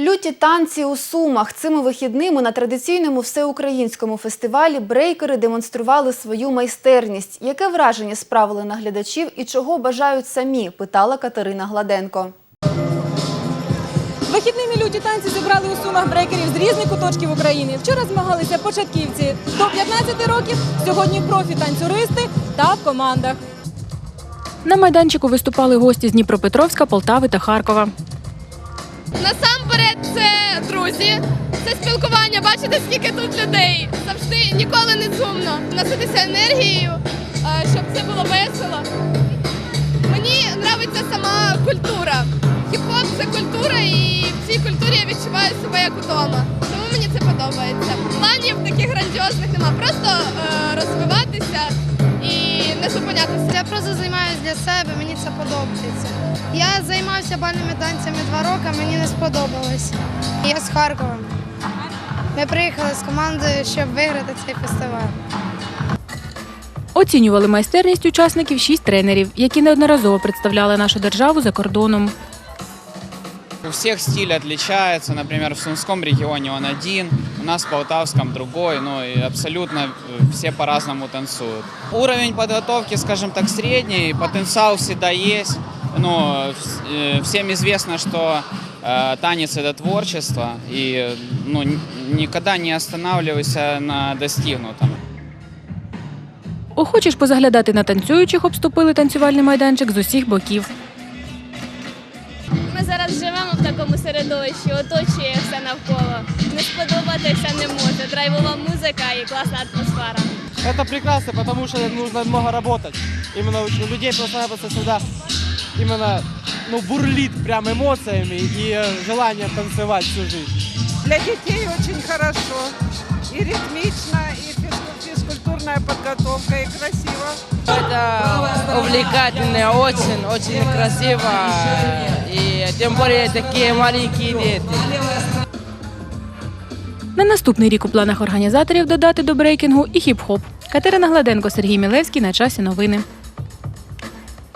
Люті танці у Сумах. Цими вихідними на традиційному всеукраїнському фестивалі брейкери демонстрували свою майстерність. Яке враження справили на глядачів і чого бажають самі? питала Катерина Гладенко. Вихідними люті танці зібрали у сумах брейкерів з різних куточків України. Вчора змагалися початківці до 15 років, сьогодні профі-танцюристи та в командах. На майданчику виступали гості з Дніпропетровська, Полтави та Харкова. Насамперед, це друзі, це спілкування. Бачите, скільки тут людей. Завжди ніколи не сумно. Наситися енергією, е, щоб це було весело. Мені подобається сама культура. Хіп-хоп це культура, і в цій культурі я відчуваю себе як вдома. Тому мені це подобається. Планів таких грандіозних нема. Просто е, розвиватися і не зупинятися. Я просто займаюся для себе, мені це подобається. Я займався бальними танцями два роки, мені не сподобалось. Я з Харкова. Ми приїхали з командою, щоб виграти цей фестиваль. Оцінювали майстерність учасників шість тренерів, які неодноразово представляли нашу державу за кордоном. У всех стиль отличается, например, в Сумском регионе он один, у нас в Полтавском другой, ну и абсолютно э, все по-разному танцуют. Уровень подготовки, скажем так, средний, потенциал всегда есть, но вс- э, всем известно, что э, танец это творчество, и э, ну, н- никогда не останавливайся на достигнутом. Охочеш позаглядати на танцюючих, обступили танцювальний майданчик з усіх боків. Ми зараз живемо в такому середовищі, оточує все навколо. Не сподобатися не може. Драйвова музика і класна атмосфера. Это прекрасно, потому что нужно много работать. Именно у людей просто-напросто всегда именно ну, бурлит прям эмоциями и э, желанием танцевать всю жизнь. Для детей очень хорошо. И ритмично, и физку- физкультурная подготовка, и красиво. Это увлекательно, очень, очень красиво. И тем более такие маленькие дети. На наступний рік у планах організаторів додати до брейкінгу і хіп-хоп. Катерина Гладенко, Сергій Мілевський. На часі новини.